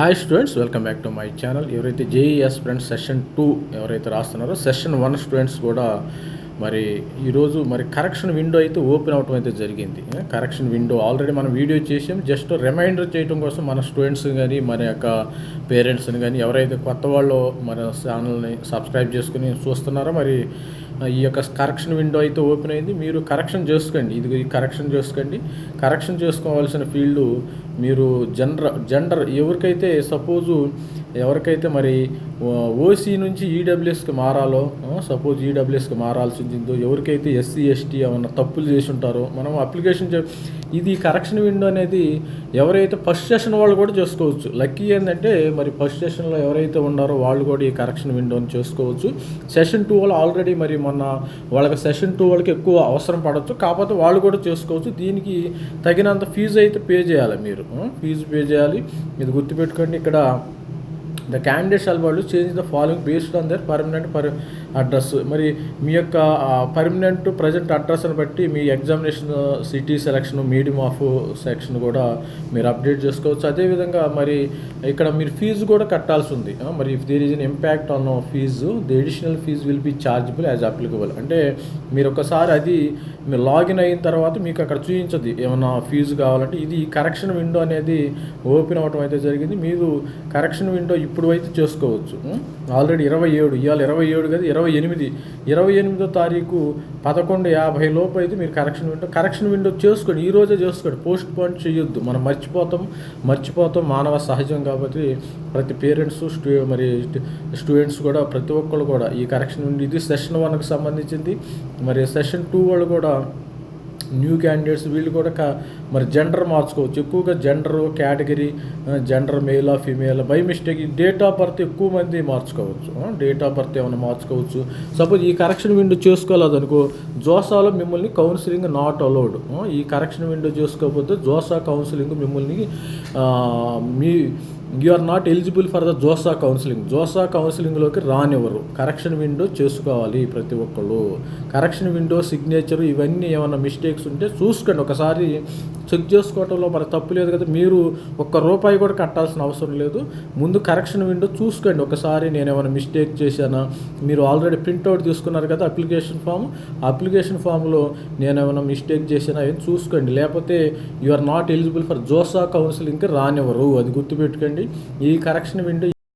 Hi students welcome back to my channel ఎవరైతే JES friends session two ఎవరైతే రాస్తున్నారో session one students కూడా మరి ఈరోజు మరి కరెక్షన్ విండో అయితే ఓపెన్ అవటం అయితే జరిగింది. కరెక్షన్ విండో ఆల్రెడీ మనం వీడియో చేసాం. జస్ట్ రిమైండర్ చేయడం కోసం మన స్టూడెంట్స్ కానీ మన యొక్క పేరెంట్స్ని కానీ ఎవరైతే కొత్త వాళ్ళు మన ఛానల్ని సబ్స్క్రైబ్ చేసుకుని చూస్తున్నారో మరి ఈ యొక్క కరెక్షన్ విండో అయితే ఓపెన్ అయింది. మీరు కరెక్షన్ చేసుకోండి. ఇది కరెక్షన్ చేసుకోండి. కరెక్షన్ చేసుకోవాల్సిన ఫీల్డ్ మీరు జెండర్ జెండర్ ఎవరికైతే సపోజు ఎవరికైతే మరి ఓసీ నుంచి ఈడబ్ల్యూఎస్కి మారాలో సపోజ్ ఈడబ్ల్యూఎస్కి మారాల్సి ఉందో ఎవరికైతే ఎస్సీ ఎస్టీ ఏమన్నా తప్పులు చేసి ఉంటారో మనం అప్లికేషన్ చే ఇది కరెక్షన్ విండో అనేది ఎవరైతే ఫస్ట్ సెషన్ వాళ్ళు కూడా చేసుకోవచ్చు. లక్కీ ఏంటంటే మరి ఫస్ట్ సెషన్లో ఎవరైతే ఉన్నారో వాళ్ళు కూడా ఈ కరెక్షన్ విండోని చేసుకోవచ్చు. సెషన్ టూ వాళ్ళు ఆల్రెడీ మరి మొన్న వాళ్ళకి సెషన్ టూ వాళ్ళకి ఎక్కువ అవసరం పడవచ్చు కాకపోతే వాళ్ళు కూడా చేసుకోవచ్చు. దీనికి తగినంత ఫీజు అయితే పే చేయాలి మీరు. ఫీజు పే చేయాలి. ఇది గుర్తుపెట్టుకోండి ఇక్కడ ద క్యాండిడేట్ షాల్ వాళ్ళు change the following based on their permanent per address. మరి మీ యొక్క పర్మనెంట్ ప్రజెంట్ అడ్రస్ని బట్టి మీ examination city selection medium of section కూడా మీరు అప్డేట్ చేసుకోవచ్చు. అదేవిధంగా మరి ఇక్కడ మీరు ఫీజు కూడా కట్టాల్సి ఉంది. మరి if there is an impact on fee the additional fee will be chargeable as applicable అంటే మీరు ఒకసారి అది మీరు లాగిన్ అయిన తర్వాత మీకు అక్కడ చూపించదు. ఏమన్నా ఫీజు కావాలంటే ఇది కరెక్షన్ విండో అనేది ఓపెన్ అవ్వటం అయితే జరిగింది. మీరు కరెక్షన్ విండో ఇప్పుడు అయితే చేసుకోవచ్చు. ఆల్రెడీ ఇరవై ఏడు ఇవాళ ఇరవై ఏడు కదా ఇరవై ఇరవై ఎనిమిది ఇరవై ఎనిమిదో తారీఖు పదకొండు యాభై లోపు అయితే మీరు కరెక్షన్ విండో కరెక్షన్ విండో చేసుకోండి ఈ రోజే చేసుకోండి పోస్ట్ పోన్ చేయొద్దు. మనం మర్చిపోతాం మర్చిపోతాం మానవ సహజం కాబట్టి ప్రతి పేరెంట్స్ స్టూ మరి స్టూడెంట్స్ కూడా ప్రతి ఒక్కరు కూడా ఈ కరెక్షన్ విండో ఇది సెషన్ వన్కి సంబంధించింది. మరి సెషన్ టూ వాళ్ళు కూడా న్యూ క్యాండిడేట్స్ వీళ్ళు కూడా క మరి జెండర్ మార్చుకోవచ్చు. ఎక్కువగా జెండర్ కేటగిరీ జెండర్ మేలా female by mistake date of birth ఎక్కువ మంది మార్చుకోవచ్చు. డేట్ ఆఫ్ బర్త్ ఏమైనా మార్చుకోవచ్చు. సపోజ్ ఈ కరెక్షన్ విండో చేసుకోలేదనుకో జోసాలో మిమ్మల్ని కౌన్సిలింగ్ నాట్ అలౌడ్ ఈ కరెక్షన్ విండో చేసుకోకపోతే జోసా కౌన్సిలింగ్ మిమ్మల్ని మీ you are not eligible for the JoSAA counselling JoSAA కౌన్సిలింగ్లోకి రానివ్వరు. కరెక్షన్ విండో చేసుకోవాలి ప్రతి ఒక్కళ్ళు. కరెక్షన్ విండో సిగ్నేచర్ ఇవన్నీ ఏమైనా మిస్టేక్స్ ఉంటే చూసుకోండి. ఒకసారి చెక్ చేసుకోవటంలో మరి తప్పు లేదు కదా మీరు ఒక్క రూపాయి కూడా కట్టాల్సిన అవసరం లేదు. ముందు కరెక్షన్ విండో చూసుకోండి. ఒకసారి నేను ఏమైనా మిస్టేక్ చేశానా? మీరు ఆల్రెడీ ప్రింట్అవుట్ తీసుకున్నారు కదా అప్లికేషన్ ఫామ్. అప్లికేషన్ ఫామ్లో నేను ఏమైనా మిస్టేక్ చేసానా ఏం చూసుకోండి. లేకపోతే you are not eligible for JoSAA కౌన్సిలింగ్కి రానివ్వరు. అది గుర్తుపెట్టుకోండి. ఈ కరెక్షన్ విండో